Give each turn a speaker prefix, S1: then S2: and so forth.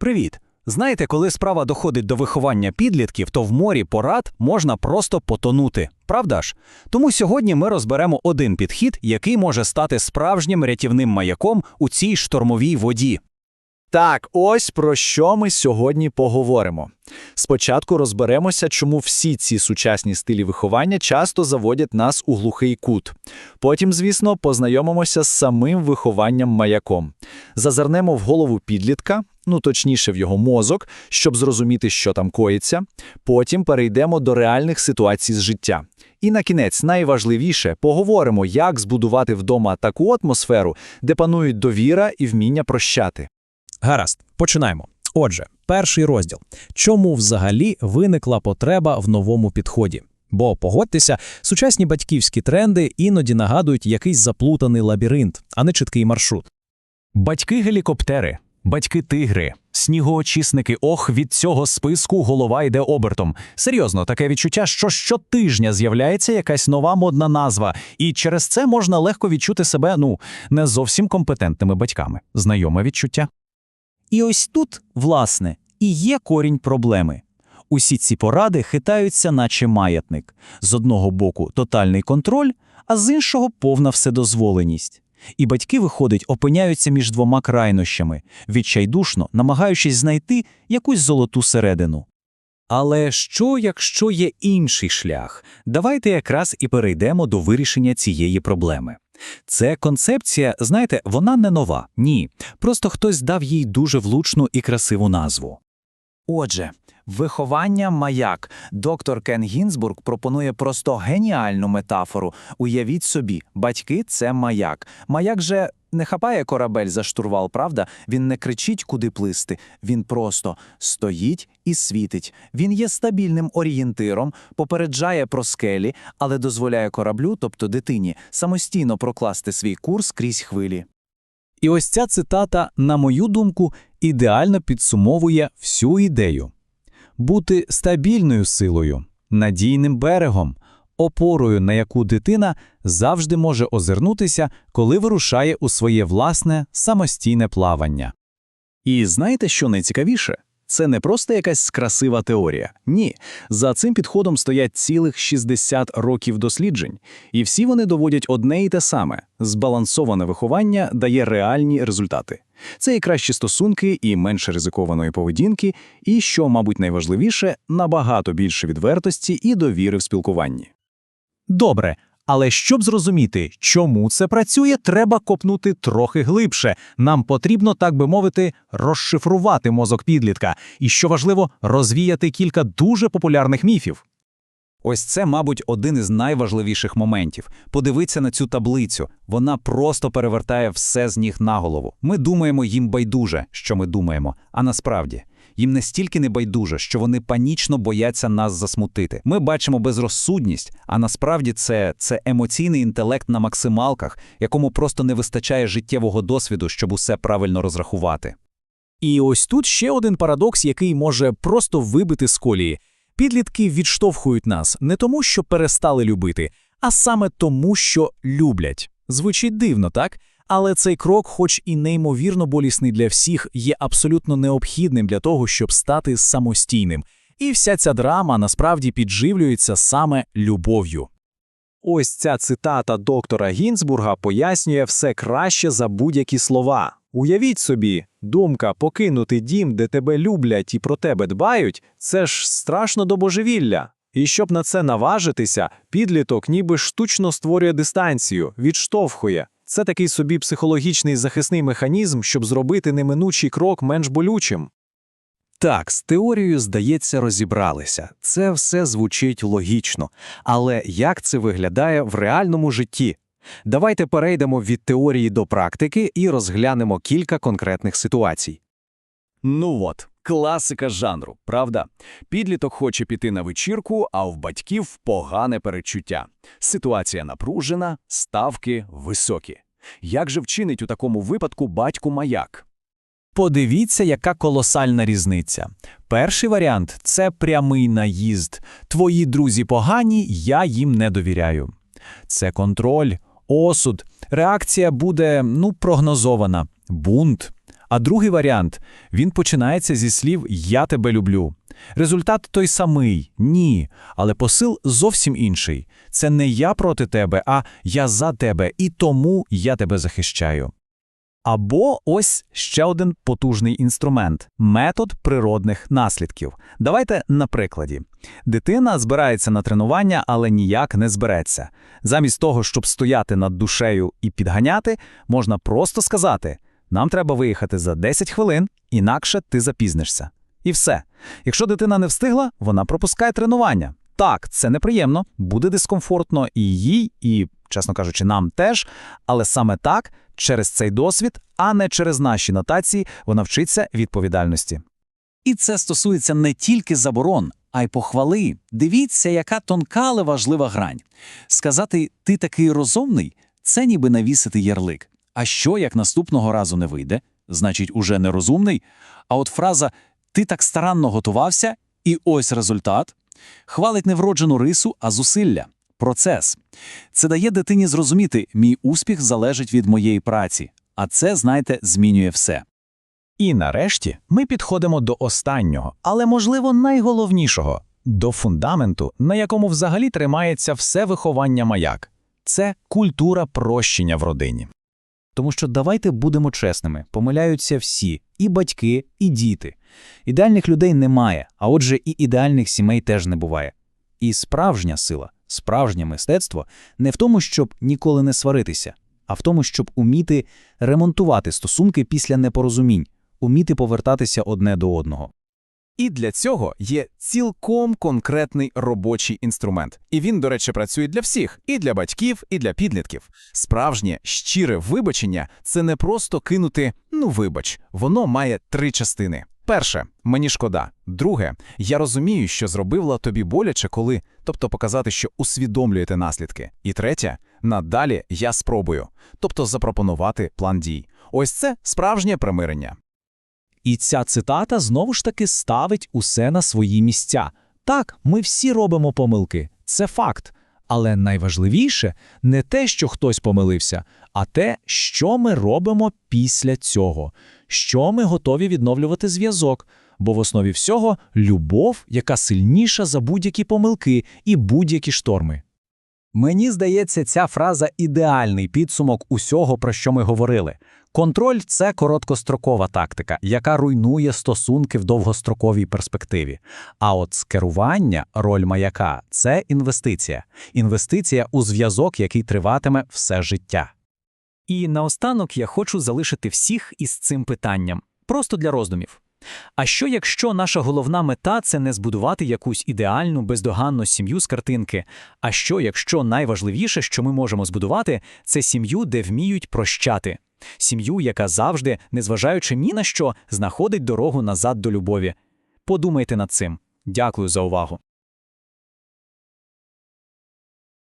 S1: Привіт! Знаєте, коли справа доходить до виховання підлітків, то в морі порад можна просто потонути, правда ж? Тому сьогодні ми розберемо один підхід, який може стати справжнім рятівним маяком у цій штормовій воді.
S2: Так, ось про що ми сьогодні поговоримо. Спочатку розберемося, чому всі ці сучасні стилі виховання часто заводять нас у глухий кут. Потім, звісно, познайомимося з самим вихованням маяком. Зазирнемо в голову підлітка, ну точніше в його мозок, щоб зрозуміти, що там коїться. Потім перейдемо до реальних ситуацій з життя. І на кінець, найважливіше, поговоримо, як збудувати вдома таку атмосферу, де панують довіра і вміння прощати.
S3: Гаразд, починаємо. Отже, перший розділ. Чому взагалі виникла потреба в новому підході? Бо погодьтеся, сучасні батьківські тренди іноді нагадують якийсь заплутаний лабіринт, а не чіткий маршрут.
S4: Батьки-гелікоптери, батьки-тигри, снігоочисники. Ох, від цього списку голова йде обертом. Серйозно, таке відчуття, що щотижня з'являється якась нова модна назва, і через це можна легко відчути себе, ну, не зовсім компетентними батьками. Знайоме відчуття.
S1: І ось тут, власне, і є корінь проблеми. Усі ці поради хитаються, наче маятник. З одного боку тотальний контроль, а з іншого повна вседозволеність. І батьки, виходить, опиняються між двома крайнощами, відчайдушно намагаючись знайти якусь золоту середину. Але що, якщо є інший шлях? Давайте якраз і перейдемо до вирішення цієї проблеми. Це концепція, знаєте, вона не нова, ні. Просто хтось дав їй дуже влучну і красиву назву. Отже, виховання маяк. Доктор Кен Гінзбург пропонує просто геніальну метафору. Уявіть собі, батьки це маяк. Маяк же не хапає корабель за штурвал, правда? Він не кричить, куди плисти. Він просто стоїть і світить. Він є стабільним орієнтиром, попереджає про скелі, але дозволяє кораблю, тобто дитині, самостійно прокласти свій курс крізь хвилі. І ось ця цитата, на мою думку, ідеально підсумовує всю ідею. Бути стабільною силою, надійним берегом, опорою, на яку дитина завжди може озирнутися, коли вирушає у своє власне самостійне плавання.
S2: І знаєте, що найцікавіше? Це не просто якась красива теорія. Ні, за цим підходом стоять цілих 60 років досліджень, і всі вони доводять одне і те саме: збалансоване виховання дає реальні результати. Це і кращі стосунки, і менше ризикованої поведінки, і, що, мабуть, найважливіше, набагато більше відвертості і довіри в спілкуванні.
S3: Добре, але щоб зрозуміти, чому це працює, треба копнути трохи глибше. Нам потрібно, так би мовити, розшифрувати мозок підлітка і, що важливо, розвіяти кілька дуже популярних міфів.
S1: Ось це, мабуть, один із найважливіших моментів. Подивіться на цю таблицю. Вона просто перевертає все з ніг на голову. Ми думаємо їм байдуже, що ми думаємо, а насправді їм настільки не байдуже, що вони панічно бояться нас засмутити. Ми бачимо безрозсудність, а насправді це, це емоційний інтелект на максималках, якому просто не вистачає життєвого досвіду, щоб усе правильно розрахувати.
S3: І ось тут ще один парадокс, який може просто вибити з колії. Підлітки відштовхують нас не тому, що перестали любити, а саме тому, що люблять. Звучить дивно, так? Але цей крок, хоч і неймовірно болісний для всіх, є абсолютно необхідним для того, щоб стати самостійним. І вся ця драма насправді підживлюється саме любов'ю.
S2: Ось ця цитата доктора Гінзбурга пояснює все краще за будь-які слова. Уявіть собі, думка покинути дім, де тебе люблять і про тебе дбають, це ж страшно до божевілля. І щоб на це наважитися, підліток ніби штучно створює дистанцію, відштовхує. Це такий собі психологічний захисний механізм, щоб зробити неминучий крок менш болючим.
S1: Так, з теорією, здається, розібралися. Це все звучить логічно. Але як це виглядає в реальному житті? Давайте перейдемо від теорії до практики і розглянемо кілька конкретних ситуацій. Ну от, класика жанру, правда? Підліток хоче піти на вечірку, а в батьків погане передчуття. Ситуація напружена, ставки високі. Як же вчинить у такому випадку батьку маяк? Подивіться, яка колосальна різниця. Перший варіант це прямий наїзд. Твої друзі погані, я їм не довіряю. Це контроль, осуд. Реакція буде ну, прогнозована, бунт.
S4: А другий варіант він починається зі слів Я тебе люблю. Результат той самий ні, але посил зовсім інший. Це не я проти тебе, а я за тебе, і тому я тебе захищаю. Або ось ще один потужний інструмент метод природних наслідків. Давайте на прикладі. Дитина збирається на тренування, але ніяк не збереться. Замість того, щоб стояти над душею і підганяти, можна просто сказати: нам треба виїхати за 10 хвилин, інакше ти запізнишся. І все. Якщо дитина не встигла, вона пропускає тренування. Так, це неприємно, буде дискомфортно і їй, і, чесно кажучи, нам теж, але саме так, через цей досвід, а не через наші нотації, вона вчиться відповідальності.
S1: І це стосується не тільки заборон, а й похвали. Дивіться, яка тонка, але важлива грань. Сказати «ти такий розумний» – це ніби навісити ярлик. А що, як наступного разу не вийде? Значить, уже не розумний. А от фраза «ти так старанно готувався» і ось результат хвалить не вроджену рису, а зусилля. Процес. Це дає дитині зрозуміти, мій успіх залежить від моєї праці. А це, знаєте, змінює все.
S4: І нарешті ми підходимо до останнього, але, можливо, найголовнішого до фундаменту, на якому взагалі тримається все виховання маяк. Це культура прощення в родині.
S3: Тому що давайте будемо чесними, помиляються всі, і батьки, і діти. Ідеальних людей немає, а отже, і ідеальних сімей теж не буває. І справжня сила, справжнє мистецтво не в тому, щоб ніколи не сваритися, а в тому, щоб уміти ремонтувати стосунки після непорозумінь, уміти повертатися одне до одного.
S5: І для цього є цілком конкретний робочий інструмент. І він, до речі, працює для всіх і для батьків, і для підлітків. Справжнє щире вибачення це не просто кинути ну вибач, воно має три частини. Перше, мені шкода. Друге, я розумію, що зробила тобі боляче, коли, тобто показати, що усвідомлюєте наслідки. І третє, надалі я спробую, тобто запропонувати план дій. Ось це справжнє примирення.
S3: І ця цитата знову ж таки ставить усе на свої місця. Так, ми всі робимо помилки, це факт. Але найважливіше не те, що хтось помилився, а те, що ми робимо після цього, що ми готові відновлювати зв'язок. Бо в основі всього любов, яка сильніша за будь-які помилки і будь-які шторми.
S1: Мені здається, ця фраза ідеальний підсумок усього, про що ми говорили. Контроль це короткострокова тактика, яка руйнує стосунки в довгостроковій перспективі. А от скерування, роль маяка це інвестиція. Інвестиція у зв'язок, який триватиме все життя.
S6: І наостанок я хочу залишити всіх із цим питанням, просто для роздумів. А що якщо наша головна мета це не збудувати якусь ідеальну, бездоганну сім'ю з картинки? А що якщо найважливіше, що ми можемо збудувати, це сім'ю, де вміють прощати? Сім'ю, яка завжди, незважаючи ні на що, знаходить дорогу назад до любові. Подумайте над цим. Дякую за увагу.